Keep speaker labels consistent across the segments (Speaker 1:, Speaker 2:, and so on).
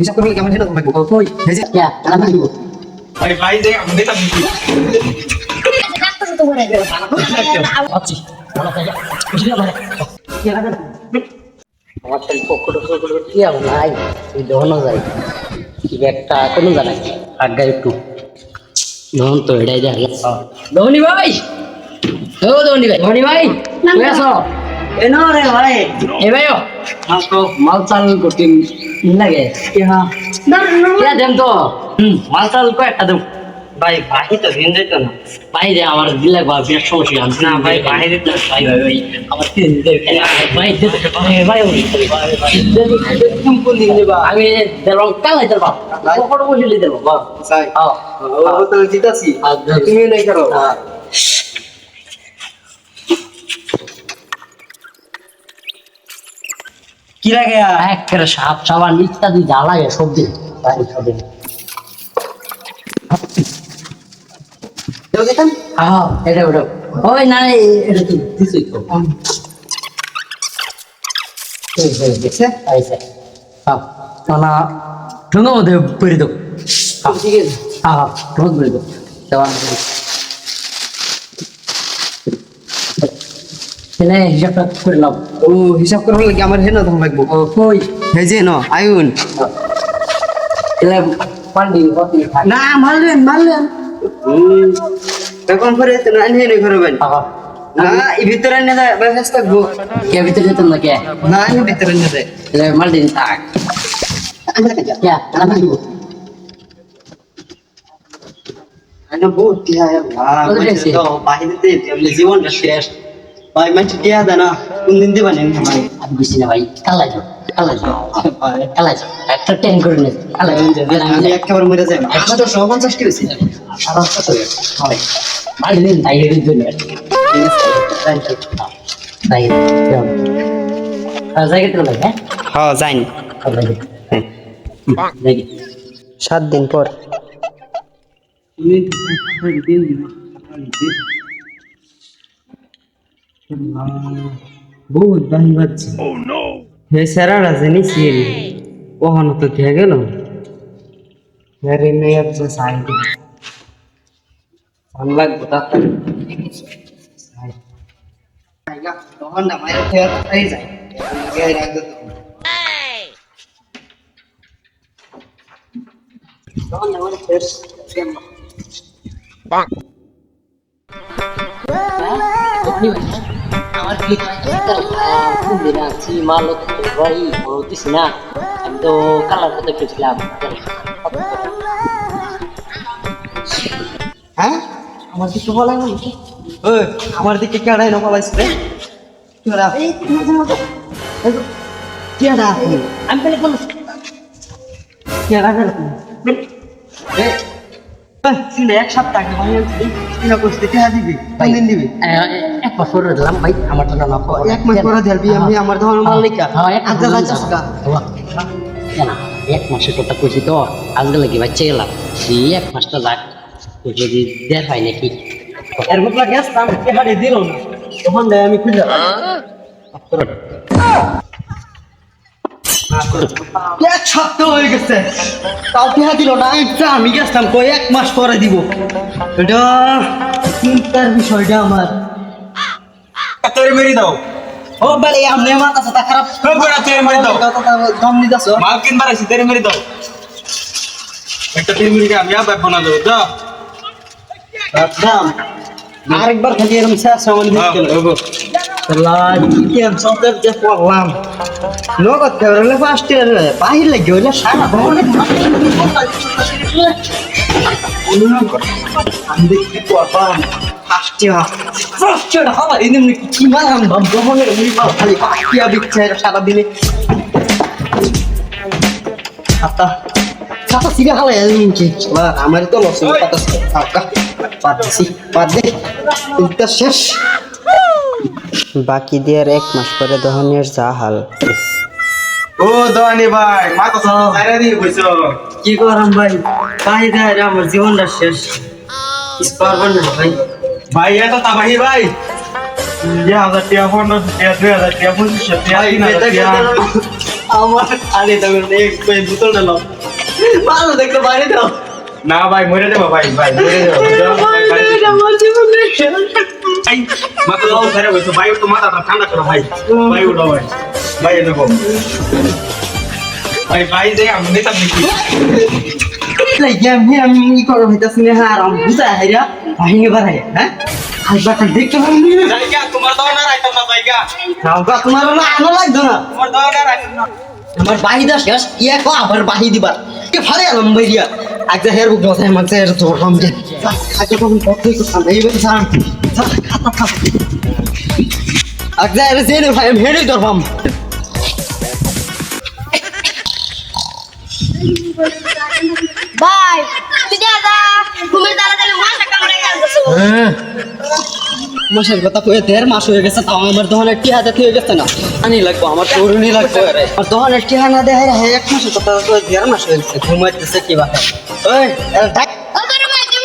Speaker 1: হিসাব করলে কেমন সেটা তোমাকে
Speaker 2: কই
Speaker 1: এই যে
Speaker 2: ইয়া আমি দিব
Speaker 3: ভাই ভাই দেখ আমি দিতাম
Speaker 2: আচ্ছা আমার আমার তো পকড় পকড় কি আর নাই তুই দহন যাই। কি একটা কোনো জানাই আগে একটু। দহন তো এটাই যা দহনি ভাই! ও দহনি ভাই দহনি ভাই আসো
Speaker 1: এনো রে ভাই
Speaker 2: এ ভাইও আমার তো মাল চাল করতে লাগে
Speaker 1: হ্যাঁ
Speaker 2: ইয়া দেন তো। হুম। মাল চাল কয়েকটা দেব
Speaker 1: ভাই বাহি তো ভিন যেত না।
Speaker 2: বাইরে আমার দিলে বা বিরাট সমস্যা আমি
Speaker 1: না ভাই বাহিরে তো
Speaker 2: ভাই ভাই ভাই আমার তিন দিন ভাই দিতে ভাই ভাই ভাই
Speaker 1: তুমি কোন দিন দেবা
Speaker 2: আমি দেব কালাই দেব পকড় বসে দেব বা হ্যাঁ।
Speaker 1: ও তো জিতাছি।
Speaker 2: আচ্ছা।
Speaker 1: তুমি নাই করো। কি লাগে
Speaker 2: একেবারে সাপ সাবান ইত্যাদি জ্বালায় সবজি ভাই সবজি হ্যাঁ এটা ওটা। ওই না এটা তো। দিছই তো
Speaker 1: দেখছে
Speaker 2: হ্যাঁ না ঠুঙ্গা মধ্যে দাও হ্যাঁ
Speaker 1: ঠিক আছে।
Speaker 2: হ্যাঁ হ্যাঁ ঠুঙ্গা পরি দাও এনে হিসাবটা করলাম
Speaker 1: ও হিসাব করলে লাগে আমার হেন তখন লাগবো।
Speaker 2: ও কই?
Speaker 1: হে যে ন আয়ুন।
Speaker 2: এলে পান্ডি
Speaker 1: না মারলেন মারলেন। তখন করে তো না এনে ঘরে বেন
Speaker 2: হ্যাঁ
Speaker 1: না এই ভিতরে এনে দেয় ব্যবস্থা থাকব
Speaker 2: কে ভিতরে যেতাম না কে
Speaker 1: না এনে ভিতরে এনে দেয়
Speaker 2: এলে মালদিন থাক কে আমি দিব
Speaker 1: আইনা বহুত টিয়া
Speaker 2: কোথায় গেছে?
Speaker 1: বাহিরেতে এমনি জীবনটা শেষ। ভাই টিয়া দেয় না। কোন দিন দিবা নেন? ভাই
Speaker 2: আমি বুঝছি না ভাই। কালাই যাও কালাই যাও। কালাই যাও। একটা ট্রেন করে নে কালাই
Speaker 1: আমি একেবারে মরে যাই। একশো সহ পঞ্চাশটি হয়েছে
Speaker 2: মালদিন তাই এর জন্য। তাই জায়গা তো লাগে হ্যাঁ
Speaker 1: হ্যাঁ? যাইন
Speaker 2: জায়গা জায়গা
Speaker 1: সাত দিন পর। বহুত বাহি বাজছে। হে স্যারারা জানি সিল ওখানে তো দিয়ে গেল। আরে মেয়ে যে সাইড বাংলা গোটা তখন না মায়ের খেয়ে তাই যায় গিয়ে রাখবে তখন না মানে ফের
Speaker 2: আমার কি দিন না আমি তো কালার কথা খেয়েছিলাম
Speaker 1: হ্যাঁ আমার দিকে বলা না ওই আমার দিকে কেডাই না বলাইছ রে তোরা এই কেডা
Speaker 2: আমি তাহলে বলো
Speaker 1: কেডা কেডা এক সপ্তাহ আগে ভাই সিনা করতে কে দিবি কোন দিন দিবি?
Speaker 2: এক মাস করে দিলাম ভাই আমার তো না
Speaker 1: এক মাস পরে দিবি আমি আমার ধর্ম মালিকা
Speaker 2: হ্যাঁ এক
Speaker 1: আজ
Speaker 2: এক মাসের কথা কইছি তো আজকে লাগি বাচ্চা গেলাম এই এক মাসটা যাক যদি দেড় হয় নাকি।
Speaker 1: এর কেডা দিল না। তখন দেয় আমি খুঁজে এক সপ্তাহ হয়ে গেছে। তাও টিহা দিল না একটা আমি গেছিলাম কই এক মাস পরে দিব। এটা চিন্তার বিষয়টা আমার।
Speaker 3: তোরে মেরে দাও।
Speaker 1: ও বলে আমনে কাছে তা খারাপ
Speaker 3: সব করে তোরে মেরে দাও।
Speaker 1: দম নিদাস
Speaker 3: মাল কিনবার আছি তোরে মেরে দাও। একটা তিন মিনিটে আমি আবার বানা দেবো যা
Speaker 1: দাম আরেকবার খালি এরকম শেষ সামান দিতে পড়লাম নগদ ফেভারিলে ফার্স্ট ইয়ার বাহির লাগে, হইলে সারা ভবনে আমি দেখি পড়লাম ফার্স্ট ইয়ার ফার্স্ট ইয়ার হওয়া এমনি কি মালাম ভাব, ভবনের মুড়ি পাও খালি ফার্স্ট ইয়ার দিচ্ছে সারা দিনে ছাতা ছাতা সিরে হালে কি আমার তো লস ছাতা পাচ্ছি চিন্তা শেষ।
Speaker 4: বাকি দিয়ার এক মাস পরে দহনের যা হাল।
Speaker 3: ও দোয়ানি ভাই মা তো সারা দিয়ে বইছো।
Speaker 1: কি করাম ভাই বাইরে আরে আমার জীবনটা শেষ। কিছু পারব না ভাই?
Speaker 3: ভাই এটা তাবাহি ভাই।
Speaker 1: ভাই
Speaker 3: তিন হাজার
Speaker 1: বেটা
Speaker 3: টাকা।
Speaker 1: বেটা আমার আরে দাও বোতলটা নাও ভালো দেখতে বাইরে দাও।
Speaker 3: না ভাই মরে যাব ভাই ভাই মরে যাব। ভাই, বাড়িতে যাও। ভাই, মাথা দাও ধরে বসো ভাই একটু মাথাটা ঠান্ডা করো ভাই ভাই উঠো ভাই ভাই এ দেখো ভাই ভাই যে আমি নিতাম নাকি
Speaker 1: লাগে আমি হ্যাঁ হ্যাঁ আমার বাহি দাস ইয়া কো ফারে আলম বাইরিয়া আগে হের বুক বসাই মানছে এর তো রম যে আগে কোন কতই তো সামনে এই বেশি সাম খাতা খাতা আগে এর জেনে ভাই আমি হেডে ধরবাম
Speaker 5: ভাই তুই দাদা ঘুমের দ্বারা তাহলে মাথা কামড়ে গেছে
Speaker 1: মাসের কথা কয়ে দেড় মাস হয়ে গেছে তাও আমার দোকানের টিহা দেখে হয়ে গেছে না আনি লাগবো আমার তরুণই লাগবে আরে আমার দোকানের টিহা না দেয় হে এক মাসের কথা কয়ে দেড় মাস হয়ে গেছে ঘুমাইতেছে কি বাবা ওই এর ডাক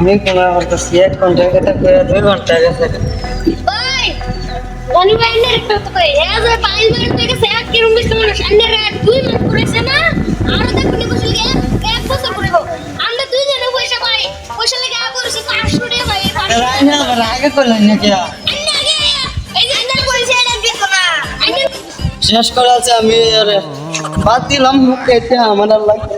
Speaker 2: আমি কোনো
Speaker 1: করতেছি এক ঘণ্টা কথা কয়ে দুই ঘণ্টা গেছে।
Speaker 5: ভাই দনে বাইনে রেখে তো কই? এই যে পাইল মার থেকে সে এক কিরম বিশ সামনে রাত দুই মাস করেছে না? আর দেখুন বসে গিয়ে এক বছর করে আমরা দুই জনে পয়সা পাই পয়সা লেগে আবার সে 500 টাকা ভাই
Speaker 1: রাই না আবার করলেন নাকি
Speaker 5: এই যে আন্দার পয়সা এটা দিত না। আন্দার
Speaker 1: শেষ করে আছে আমি আরে বাদ দিলাম মুখ আমার লাগবে।